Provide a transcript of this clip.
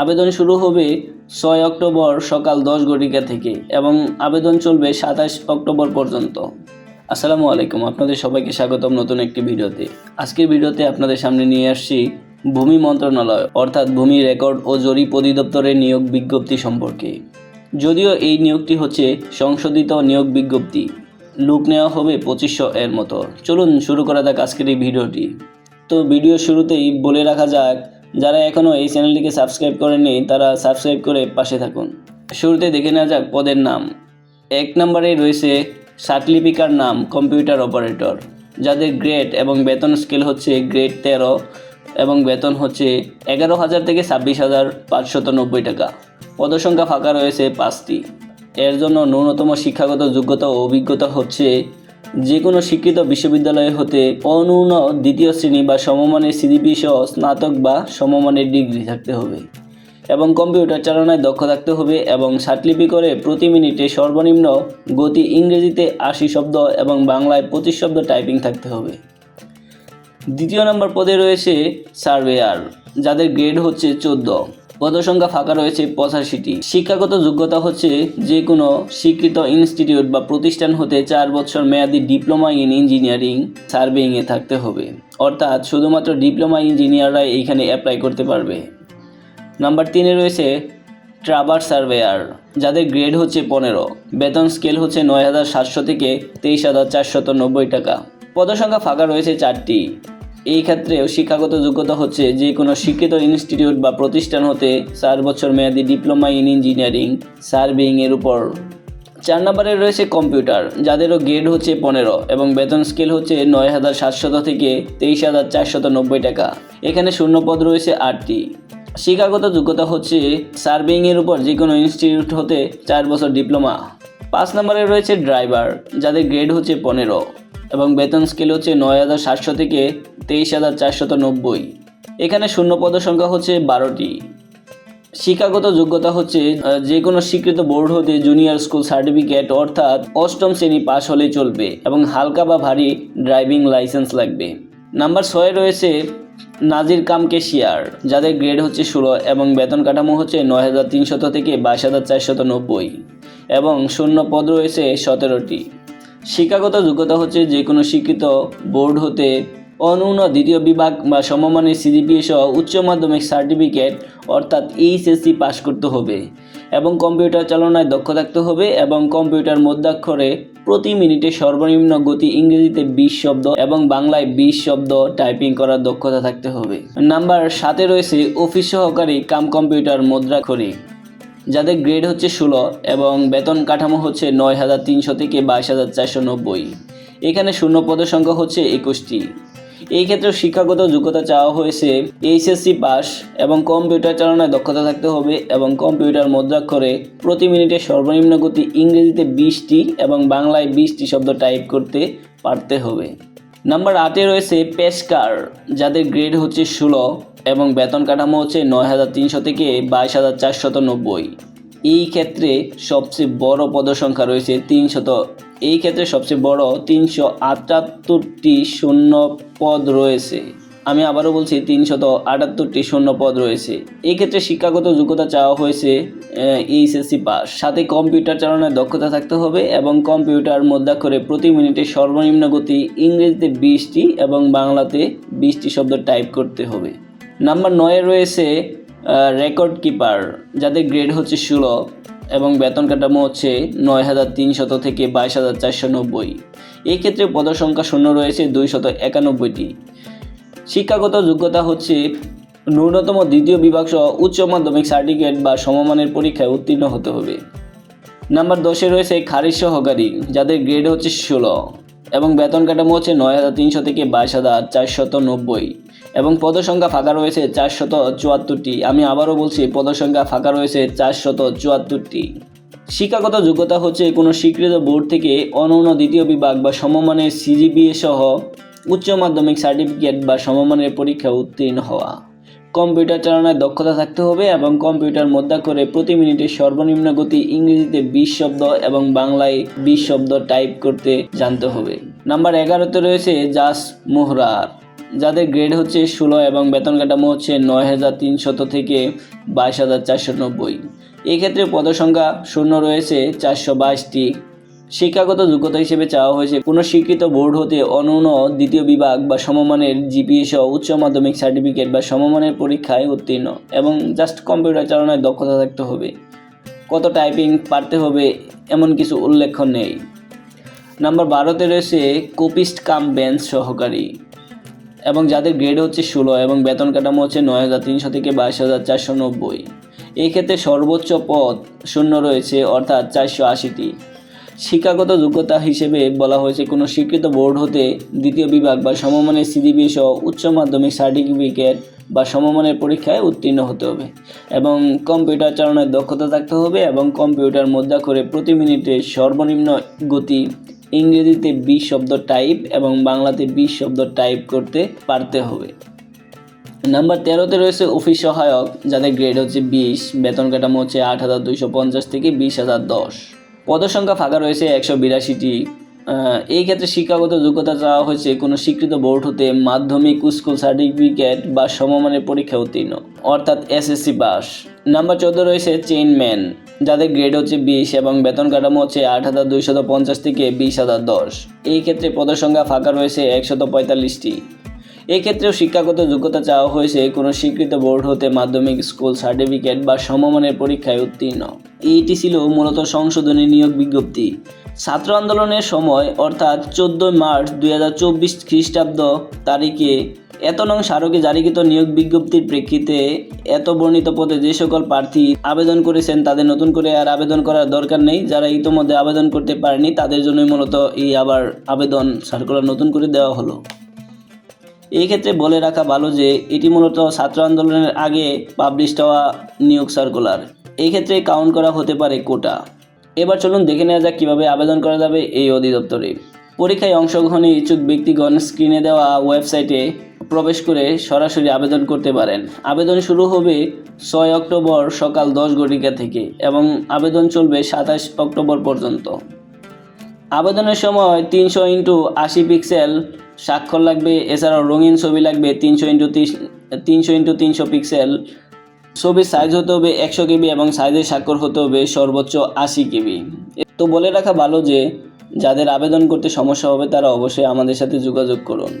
আবেদন শুরু হবে ছয় অক্টোবর সকাল দশ ঘটিকা থেকে এবং আবেদন চলবে সাতাশ অক্টোবর পর্যন্ত। আসসালামু আলাইকুম, আপনাদের সবাইকে স্বাগতম নতুন একটি ভিডিওতে। আজকের ভিডিওতে আপনাদের সামনে নিয়ে আসছি ভূমি মন্ত্রণালয়, অর্থাৎ ভূমি রেকর্ড ও জরিপ অধিদপ্তরের নিয়োগ বিজ্ঞপ্তি সম্পর্কে। যদিও এই নিয়োগটি হচ্ছে সংশোধিত নিয়োগ বিজ্ঞপ্তি, লুক নেওয়া হবে পঁচিশশো এর মতো। চলুন শুরু করা যাক আজকের এই ভিডিওটি। তো ভিডিও শুরুতেই বলে রাখা যাক যারা এখনও এই চ্যানেলটিকে সাবস্ক্রাইব করেননি তারা সাবস্ক্রাইব করে পাশে থাকুন। শুরুতে দেখে নেওয়া যাক পদের নাম। এক নম্বরে রয়েছে সার্টিফিকার নাম, কম্পিউটার অপারেটর, যাদের গ্রেড এবং বেতন স্কেল হচ্ছে গ্রেড তেরো এবং বেতন হচ্ছে এগারো হাজার থেকে ছাব্বিশ হাজার পাঁচশত নব্বই টাকা। পদসংখ্যা ফাঁকা রয়েছে পাঁচটি। এর জন্য ন্যূনতম শিক্ষাগত যোগ্যতা ও অভিজ্ঞতা হচ্ছে যে কোনো শিক্ষিত বিশ্ববিদ্যালয় হতে অনূন দ্বিতীয় শ্রেণি বা সমমানের সিডিপি সহ স্নাতক বা সমমানের ডিগ্রি থাকতে হবে এবং কম্পিউটার চালনায় দক্ষ থাকতে হবে এবং সাতলিপি করে প্রতি মিনিটে সর্বনিম্ন গতি ইংরেজিতে আশি শব্দ এবং বাংলায় পঁচিশ শব্দ টাইপিং থাকতে হবে। দ্বিতীয় নম্বর পদে রয়েছে সার্ভেয়ার, যাদের গ্রেড হচ্ছে চোদ্দ। পদসংখ্যা ফাঁকা রয়েছে পঁচাশিটি। শিক্ষাগত যোগ্যতা হচ্ছে যে কোনো স্বীকৃত ইনস্টিটিউট বা প্রতিষ্ঠান হতে চার বছর মেয়াদি ডিপ্লোমা ইন ইঞ্জিনিয়ারিং সার্ভেইংয়ে থাকতে হবে। অর্থাৎ শুধুমাত্র ডিপ্লোমা ইঞ্জিনিয়াররাই এইখানে অ্যাপ্লাই করতে পারবে। নাম্বার তিনে রয়েছে ট্রাভার সার্ভেয়ার, যাদের গ্রেড হচ্ছে পনেরো। বেতন স্কেল হচ্ছে নয় হাজার সাতশো থেকে তেইশ হাজার চারশত নব্বই টাকা। পদসংখ্যা ফাঁকা রয়েছে চারটি। এই ক্ষেত্রেও শিক্ষাগত যোগ্যতা হচ্ছে যে কোনো শিক্ষিত ইনস্টিটিউট বা প্রতিষ্ঠান হতে চার বছর মেয়াদি ডিপ্লোমা ইন ইঞ্জিনিয়ারিং সার্ভিং এর উপর। চার নম্বরে রয়েছে কম্পিউটার, যাদেরও গ্রেড হচ্ছে পনেরো এবং বেতন স্কেল হচ্ছে নয় হাজার সাতশত থেকে তেইশ হাজার চারশত নব্বই টাকা। এখানে শূন্য পদ রয়েছে আটটি। শিক্ষাগত যোগ্যতা হচ্ছে সার্ভিং এর উপর যে কোনো ইনস্টিটিউট হতে চার বছর ডিপ্লোমা। পাঁচ নম্বরে রয়েছে ড্রাইভার, যাদের গ্রেড হচ্ছে পনেরো এবং বেতন স্কেল হচ্ছে নয় হাজার সাতশো থেকে তেইশ হাজার চারশত নব্বই। এখানে শূন্য সংখ্যা হচ্ছে বারোটি। শিক্ষাগত যোগ্যতা হচ্ছে যে কোনো স্বীকৃত বোর্ড হতে জুনিয়র স্কুল সার্টিফিকেট অর্থাৎ অষ্টম শ্রেণি পাশ হলে চলবে এবং হালকা বা ভারী ড্রাইভিং লাইসেন্স লাগবে। নাম্বার ছয়ে রয়েছে নাজির কাম কেশিয়ার যাদের গ্রেড হচ্ছে ষোলো এবং বেতন কাঠামো হচ্ছে নয় হাজার তিনশত থেকে বাইশ হাজার চারশত নব্বই এবং শূন্য পদ রয়েছে সতেরোটি। শিক্ষাগত যোগ্যতা হচ্ছে যে কোনো শিক্ষিত বোর্ড হতে অনূন্য দ্বিতীয় বিভাগ বা সমমানের সিজিপিএ সহ উচ্চ মাধ্যমিক সার্টিফিকেট, অর্থাৎ এইচএসসি পাশ করতে হবে এবং কম্পিউটার চালনায় দক্ষ থাকতে হবে এবং কম্পিউটার মধ্যাক্ষরে প্রতি মিনিটে সর্বনিম্ন গতি ইংরেজিতে বিশ শব্দ এবং বাংলায় বিশ শব্দ টাইপিং করার দক্ষতা থাকতে হবে। নাম্বার সাথে রয়েছে অফিস সহকারী কাম কম্পিউটার মুদ্রাক্ষরী যাদের গ্রেড হচ্ছে ষোলো এবং বেতন কাঠামো হচ্ছে নয় হাজার তিনশো থেকে বাইশ হাজার চারশো নব্বই। এখানে শূন্য পদের সংখ্যা হচ্ছে একুশটি। এই ক্ষেত্রে শিক্ষাগত যোগ্যতা চাওয়া হয়েছে এইচএসসি পাস এবং কম্পিউটার চালনায় দক্ষতা থাকতে হবে এবং কম্পিউটার মুদ্রাক্ষরে প্রতি মিনিটে সর্বনিম্ন গতি ইংরেজিতে বিশটি এবং বাংলায় বিশটি শব্দ টাইপ করতে পারতে হবে। নাম্বার আটে রয়েছে পেশকার যাদের গ্রেড হচ্ছে ষোলো এবং বেতন কাঠামো হচ্ছে নয় হাজার তিনশো থেকে বাইশ হাজার চারশত নব্বই। এই ক্ষেত্রে সবচেয়ে বড় পদসংখ্যা রয়েছে তিনশত এই ক্ষেত্রে সবচেয়ে বড় তিনশো আটাত্তরটি শূন্য পদ রয়েছে। আমি আবারও বলছি তিনশত আটাত্তরটি শূন্য পদ রয়েছে। এই ক্ষেত্রে শিক্ষাগত যোগ্যতা চাওয়া হয়েছে এইচএসসি পাস। সাথে কম্পিউটার চালানোর দক্ষতা থাকতে হবে এবং কম্পিউটার মধ্যাক্ষরে প্রতি মিনিটে সর্বনিম্ন গতি ইংরেজিতে বিশটি এবং বাংলাতে বিশটি শব্দ টাইপ করতে হবে। নাম্বার নয়ে রয়েছে রেকর্ড কিপার, যাদের গ্রেড হচ্ছে ষোলো। এবং বেতন কাঠামো হচ্ছে নয় হাজার তিনশত থেকে বাইশ হাজার চারশো নব্বই। এই ক্ষেত্রে পদসংখ্যা শূন্য রয়েছে দুইশত একানব্বইটি। শিক্ষাগত যোগ্যতা হচ্ছে ন্যূনতম দ্বিতীয় বিভাগ সহ উচ্চ মাধ্যমিক সার্টিফিকেট বা সমমানের পরীক্ষায় উত্তীর্ণ হতে হবে। নাম্বার দশে রয়েছে খারিজ সহকারী, যাদের গ্রেড হচ্ছে ষোলো এবং বেতন কাঠামো হচ্ছে নয় হাজার তিনশো থেকে বাইশ হাজার চারশত নব্বই। এবং পদসংখ্যা ফাঁকা রয়েছে চারশত চুয়াত্তরটি। আমি আবারও বলছি, পদসংখ্যা ফাঁকা রয়েছে চারশত চুয়াত্তরটি। শিক্ষাগত যোগ্যতা হচ্ছে কোনো স্বীকৃত বোর্ড থেকে অনন্য দ্বিতীয় বিভাগ বা সমমানের সিজিপিএ সহ উচ্চ মাধ্যমিক সার্টিফিকেট বা সমমানের পরীক্ষা উত্তীর্ণ হওয়া। কম্পিউটার চালানোর দক্ষতা থাকতে হবে এবং কম্পিউটার মধ্যা করে প্রতি মিনিটে সর্বনিম্ন গতি ইংরেজিতে বিশ শব্দ এবং বাংলায় বিশ শব্দ টাইপ করতে জানতে হবে। নাম্বার এগারোতে রয়েছে জাস মোহরার। যাদের গ্রেড হচ্ছে ষোলো এবং বেতন কাঠামো হচ্ছে নয় হাজার তিনশত থেকে বাইশ হাজার চারশো নব্বই। এক্ষেত্রে পদসংখ্যা শূন্য রয়েছে চারশো বাইশটি। শিক্ষাগত যোগ্যতা হিসেবে চাওয়া হয়েছে কোনো স্বীকৃত বোর্ড হতে অনন্য দ্বিতীয় বিভাগ বা সমমানের জিপিএ সহ উচ্চ মাধ্যমিক সার্টিফিকেট বা সমমানের পরীক্ষায় উত্তীর্ণ এবং জাস্ট কম্পিউটার চালানোর দক্ষতা থাকতে হবে। কত টাইপিং পারতে হবে এমন কিছু উল্লেখ নেই। নাম্বার বারোতে রয়েছে কোপিস্ট কাম বেঞ্চ সহকারী। এবং যাদের গ্রেড হচ্ছে ষোলো এবং বেতন কাঠামো হচ্ছে নয় হাজার তিনশো থেকে বাইশ হাজার চারশো নব্বই। এই ক্ষেত্রে সর্বোচ্চ পদ শূন্য রয়েছে, অর্থাৎ চারশো আশিটি। শিক্ষাগত যোগ্যতা হিসেবে বলা হয়েছে, কোনো স্বীকৃত বোর্ড হতে দ্বিতীয় বিভাগ বা সমমানের সিডিবি সহ উচ্চ মাধ্যমিক সার্টিফিকেট বা সমমানের পরীক্ষায় উত্তীর্ণ হতে হবে এবং কম্পিউটার চালানোর দক্ষতা থাকতে হবে এবং কম্পিউটার মুদ্রা করে প্রতি মিনিটে সর্বনিম্ন গতি ইংরেজিতে বিশ শব্দ টাইপ এবং বাংলাতে বিশ শব্দ টাইপ করতে পারতে হবে। নাম্বার তেরোতে রয়েছে অফিস সহায়ক, যাদের গ্রেড হচ্ছে বিশ, বেতন কাঠামো হচ্ছে আট হাজার দুইশো পঞ্চাশ থেকে বিশ হাজার দশ। পদসংখ্যা ফাঁকা রয়েছে একশো বিরাশিটি। এই ক্ষেত্রে শিক্ষাগত যোগ্যতা চাওয়া হয়েছে কোনো স্বীকৃত বোর্ড হতে, মাধ্যমিক, স্কুল সার্টিফিকেট বা সমমানের পরীক্ষা উত্তীর্ণ, অর্থাৎ এসএসসি পাস। নাম্বার চোদ্দ রয়েছে চেইনম্যান। যাদের গ্রেড হচ্ছে বিশ এবং বেতন কাঠামো হচ্ছে আট হাজার দুইশত পঞ্চাশ থেকে বিশ হাজার দশ। এই ক্ষেত্রে পদসংখ্যা ফাঁকা রয়েছে একশত পঁয়তাল্লিশটি। এই ক্ষেত্রেও শিক্ষাগত যোগ্যতা চাওয়া হয়েছে কোনো স্বীকৃত বোর্ড হতে মাধ্যমিক স্কুল সার্টিফিকেট বা সমমানের পরীক্ষায় উত্তীর্ণ। এইটি ছিল মূলত সংশোধনী নিয়োগ বিজ্ঞপ্তি। ছাত্র আন্দোলনের সময়, অর্থাৎ চোদ্দোই মার্চ দুই হাজার চব্বিশ খ্রিস্টাব্দ তারিখে এত নং স্মারকে জারিকৃত নিয়োগ বিজ্ঞপ্তির প্রেক্ষিতে এত বর্ণিত পদে যে সকল প্রার্থী আবেদন করেছেন তাদের নতুন করে আর আবেদন করার দরকার নেই। যারা ইতোমধ্যে আবেদন করতে পারেনি, তাদের জন্যই মূলত এই আবার আবেদন সার্কুলার নতুন করে দেওয়া হলো। এই ক্ষেত্রে বলে রাখা ভালো যে, এটি মূলত ছাত্র আন্দোলনের আগে পাবলিশ হওয়া নিয়োগ সার্কুলার এই ক্ষেত্রে কাউন্ট করা হতে পারে কোটা। এবার চলুন দেখে নেওয়া যাক কীভাবে আবেদন করা যাবে এই অধিদপ্তরে। পরীক্ষায় অংশগ্রহণে ইচ্ছুক ব্যক্তিগণ স্ক্রিনে দেওয়া ওয়েবসাইটে প্রবেশ করে সরাসরি আবেদন করতে পারেন। আবেদন শুরু হবে ছয় অক্টোবর সকাল দশ ঘটিকা থেকে এবং আবেদন চলবে সাতাশ অক্টোবর পর্যন্ত। আবেদনের সময় তিনশো ইন্টু আশি পিক্সেল স্বাক্ষর লাগবে, এছাড়াও রঙিন ছবি লাগবে তিনশো ইন্টু তিনশো ইন্টু তিনশো পিক্সেল। ছবির সাইজ হতে হবে একশো কেবি এবং সাইজের স্বাক্ষর হতে হবে সর্বোচ্চ আশি কেবি। তো বলে রাখা ভালো যে যাদের আবেদন করতে সমস্যা হবে তারা অবশ্যই আমাদের সাথে যোগাযোগ করুন।